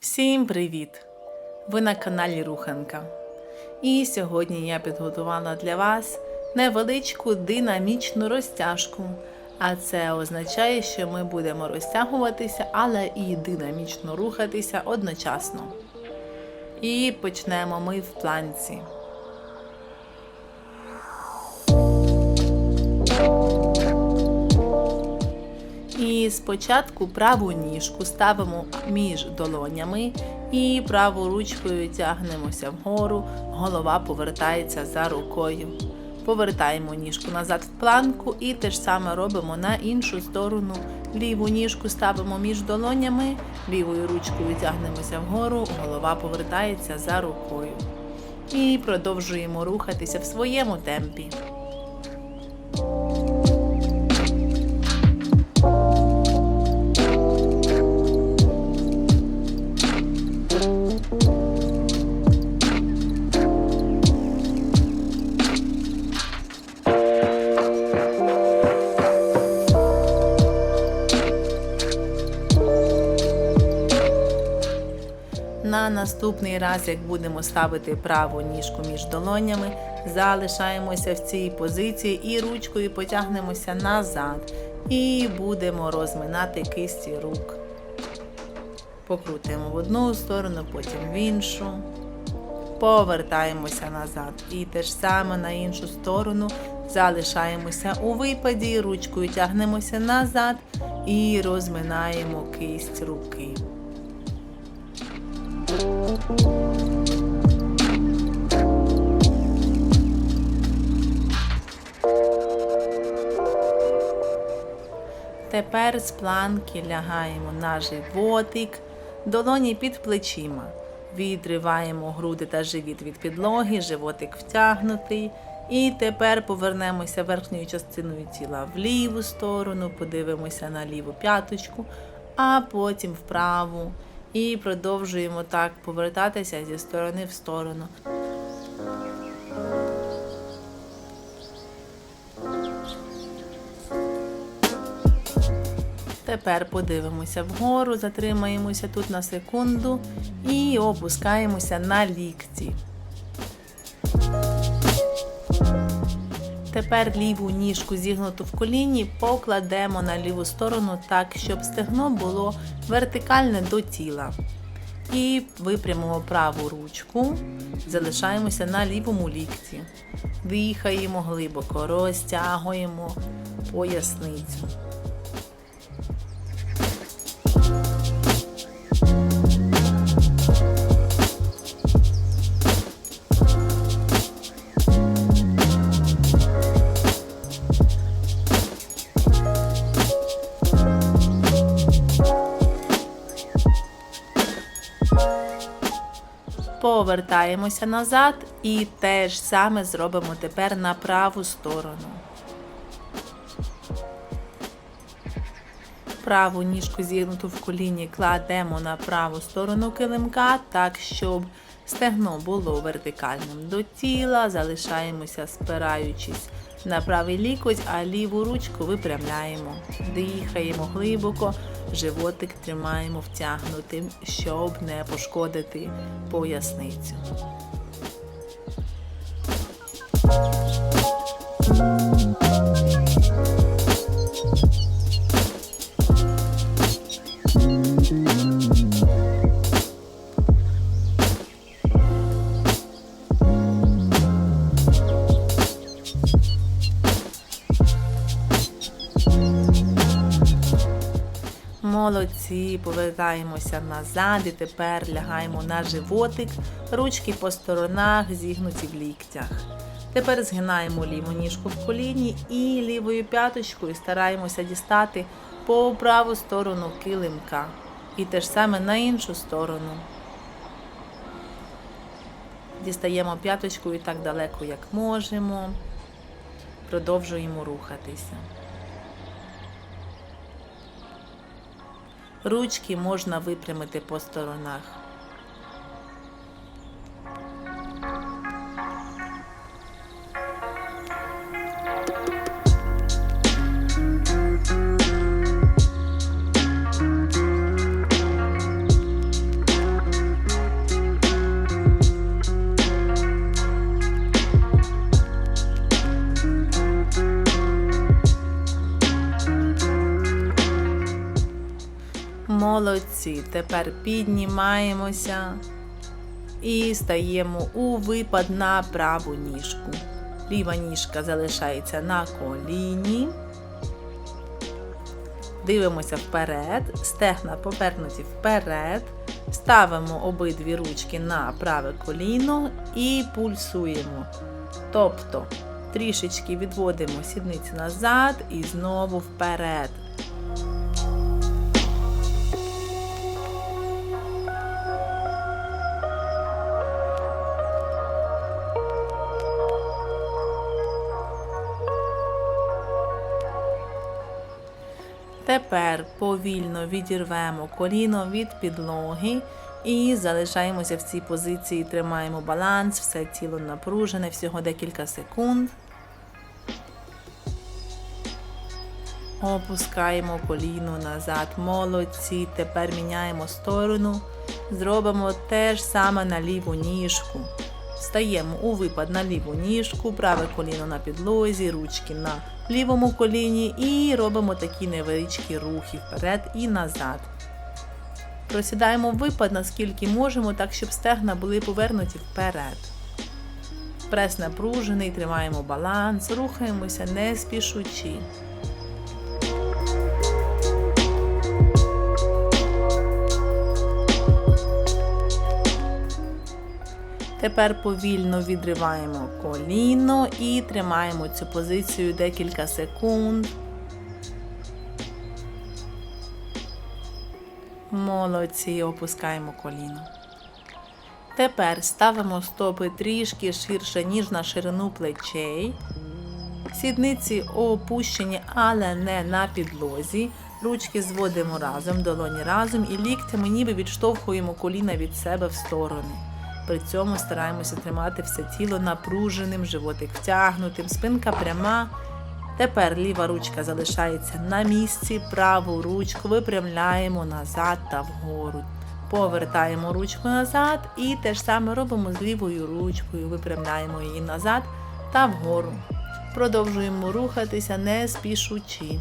Всім привіт! Ви на каналі Руханка. І сьогодні я підготувала для вас невеличку динамічну розтяжку. А це означає, що ми будемо розтягуватися, але і динамічно рухатися одночасно. І почнемо ми в планці. І спочатку праву ніжку ставимо між долонями і правою ручкою тягнемося вгору, голова повертається за рукою. Повертаємо ніжку назад в планку і те ж саме робимо на іншу сторону. Ліву ніжку ставимо між долонями, лівою ручкою тягнемося вгору, голова повертається за рукою. І продовжуємо рухатися в своєму темпі. Наступний раз, як будемо ставити праву ніжку між долонями, залишаємося в цій позиції і ручкою потягнемося назад. І будемо розминати кисті рук. Покрутимо в одну сторону, потім в іншу. Повертаємося назад. І те ж саме на іншу сторону. Залишаємося у випаді, ручкою тягнемося назад і розминаємо кисть руки. Тепер з планки лягаємо на животик, долоні під плечима. Відриваємо груди та живіт від підлоги, животик втягнутий. І тепер повернемося верхньою частиною тіла в ліву сторону, подивимося на ліву п'яточку, а потім вправу. І продовжуємо так повертатися зі сторони в сторону. Тепер подивимося вгору, затримаємося тут на секунду і опускаємося на лікті. Тепер ліву ніжку зігнуту в коліні покладемо на ліву сторону так, щоб стегно було вертикальне до тіла. І випрямимо праву ручку, залишаємося на лівому лікті. Дихаємо глибоко, розтягуємо поясницю. Повертаємося назад і те ж саме зробимо тепер на праву сторону. Праву ніжку зігнуту в коліні кладемо на праву сторону килимка, так, щоб стегно було вертикальним до тіла, залишаємося спираючись на правий лікоть, а ліву ручку випрямляємо. Дихаємо глибоко, животик тримаємо втягнутим, щоб не пошкодити поясницю. Молодці, повертаємося назад і тепер лягаємо на животик, ручки по сторонах, зігнуті в ліктях. Тепер згинаємо ліву ніжку в коліні і лівою п'яточкою стараємося дістати по праву сторону килимка. І те ж саме на іншу сторону. Дістаємо п'яточкою так далеко, як можемо. Продовжуємо рухатися. Ручки можна випрямити по сторонах. Молодці. Тепер піднімаємося і стаємо у випад на праву ніжку. Ліва ніжка залишається на коліні. Дивимося вперед, стегна повернуті вперед. Ставимо обидві ручки на праве коліно і пульсуємо. Тобто трішечки відводимо сідниці назад і знову вперед. Тепер повільно відірвемо коліно від підлоги і залишаємося в цій позиції, тримаємо баланс, все тіло напружене, всього декілька секунд. Опускаємо коліно назад. Молодці. Тепер міняємо сторону. Зробимо те ж саме на ліву ніжку. Стаємо у випад на ліву ніжку, праве коліно на підлозі, ручки на лівому коліні і робимо такі невеличкі рухи вперед і назад. Просідаємо випад, наскільки можемо, так щоб стегна були повернуті вперед. Прес напружений, тримаємо баланс, рухаємося не спішучи. Тепер повільно відриваємо коліно і тримаємо цю позицію декілька секунд. Молодці, опускаємо коліно. Тепер ставимо стопи трішки ширше, ніж на ширину плечей. Сідниці опущені, але не на підлозі. Ручки зводимо разом, долоні разом і ліктями ніби відштовхуємо коліна від себе в сторони. При цьому стараємося тримати все тіло напруженим, животик втягнутим, спинка пряма. Тепер ліва ручка залишається на місці, праву ручку випрямляємо назад та вгору. Повертаємо ручку назад і те ж саме робимо з лівою ручкою, випрямляємо її назад та вгору. Продовжуємо рухатися не спішучи.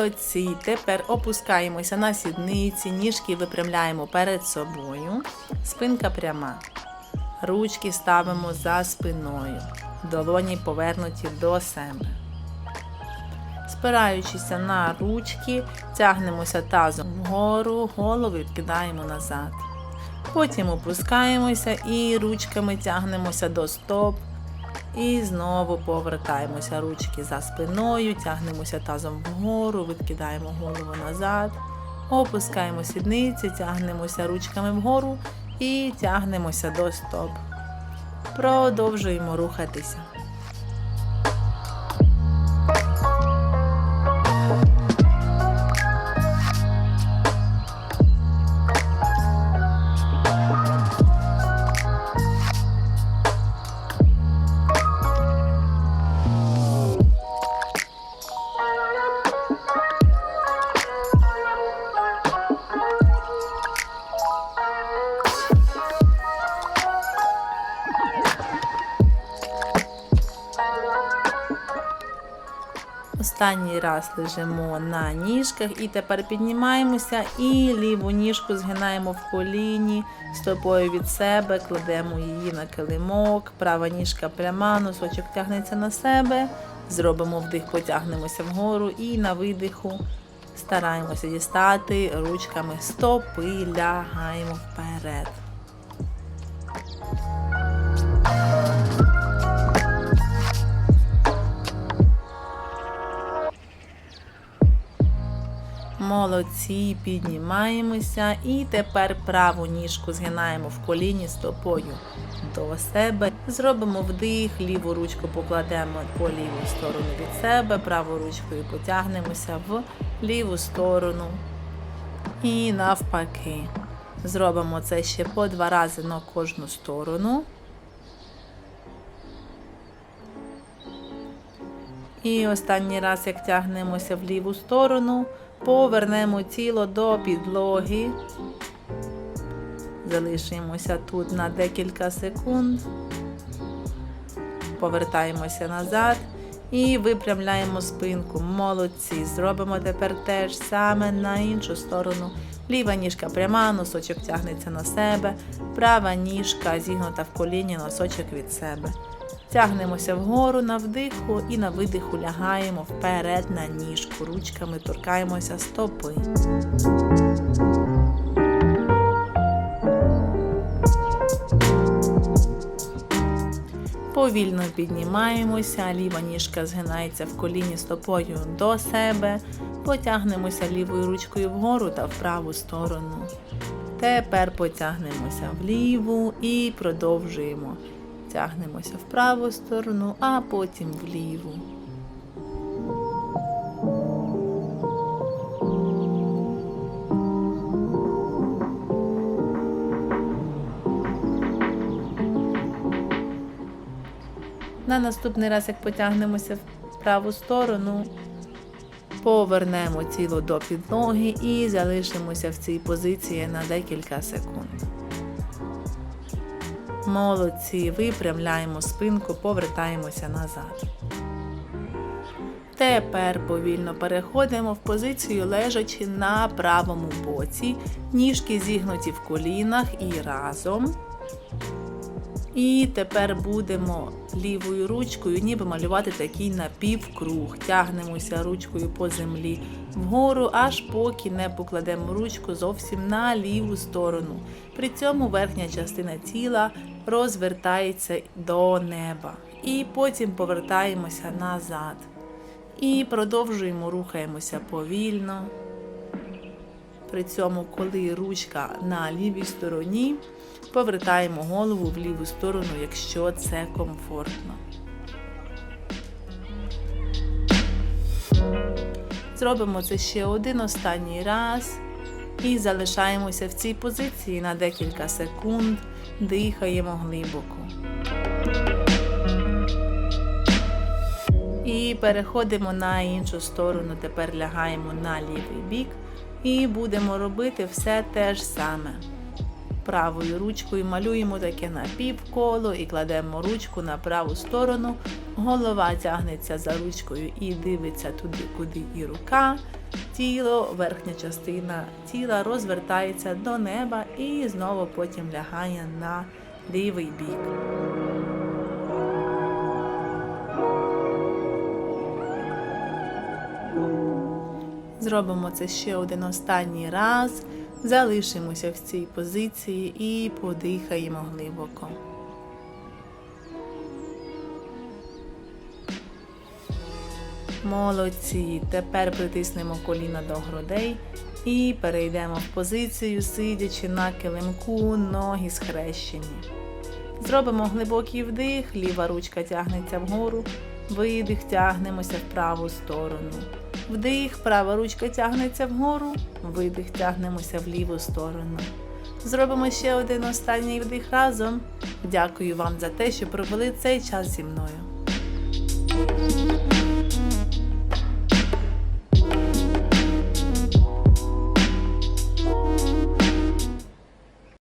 Молодці. Тепер опускаємося на сідниці, ніжки випрямляємо перед собою. Спинка пряма. Ручки ставимо за спиною. Долоні повернуті до себе. Спираючися на ручки, тягнемося тазом вгору, голову відкидаємо назад. Потім опускаємося і ручками тягнемося до стоп. І знову повертаємося ручки за спиною, тягнемося тазом вгору, відкидаємо голову назад, опускаємо сідниці, тягнемося ручками вгору і тягнемося до стоп. Продовжуємо рухатися. Останній раз лежимо на ніжках. І тепер піднімаємося і ліву ніжку згинаємо в коліні, стопою від себе, кладемо її на килимок, права ніжка пряма, носочок тягнеться на себе, зробимо вдих, потягнемося вгору і на видиху стараємося дістати ручками. Стопи, лягаємо вперед. Молодці, піднімаємося і тепер праву ніжку згинаємо в коліні стопою до себе. Зробимо вдих, ліву ручку покладемо по ліву сторону від себе, правою ручкою потягнемося в ліву сторону. І навпаки. Зробимо це ще по два рази на кожну сторону. І останній раз, як тягнемося в ліву сторону, повернемо тіло до підлоги. Залишимося тут на декілька секунд. Повертаємося назад і випрямляємо спинку. Молодці. Зробимо тепер те ж саме на іншу сторону. Ліва ніжка пряма, носочок тягнеться на себе, права ніжка зігнута в коліні, носочок від себе. Тягнемося вгору на вдиху і на видиху лягаємо вперед на ніжку. Ручками торкаємося стопи. Повільно піднімаємося, ліва ніжка згинається в коліні стопою до себе. Потягнемося лівою ручкою вгору та в праву сторону. Тепер потягнемося вліву і продовжуємо. Тягнемося в праву сторону, а потім вліву. На наступний раз, як потягнемося в праву сторону, повернемо тіло до підлоги і залишимося в цій позиції на декілька секунд. Молодці, випрямляємо спинку, повертаємося назад. Тепер повільно переходимо в позицію лежачи на правому боці, ніжки зігнуті в колінах і разом. І тепер будемо лівою ручкою ніби малювати такий напівкруг. Тягнемося ручкою по землі вгору, аж поки не покладемо ручку зовсім на ліву сторону. При цьому верхня частина тіла розвертається до неба. І потім повертаємося назад. І продовжуємо рухаємося повільно. При цьому, коли ручка на лівій стороні, повертаємо голову в ліву сторону, якщо це комфортно. Зробимо це ще один останній раз і залишаємося в цій позиції на декілька секунд, дихаємо глибоко. І переходимо на іншу сторону, тепер лягаємо на лівий бік і будемо робити все те ж саме. Правою ручкою малюємо таке напівколо і кладемо ручку на праву сторону. Голова тягнеться за ручкою і дивиться туди, куди і рука. Тіло, верхня частина тіла розвертається до неба і знову потім лягає на лівий бік. Зробимо це ще один останній раз. Залишимося в цій позиції і подихаємо глибоко. Молодці. Тепер притиснемо коліна до грудей і перейдемо в позицію, сидячи на килимку, ноги схрещені. Зробимо глибокий вдих, ліва ручка тягнеться вгору, видих, тягнемося в праву сторону. Вдих, права ручка тягнеться вгору, видих, тягнемося в ліву сторону. Зробимо ще один останній вдих разом. Дякую вам за те, що провели цей час зі мною.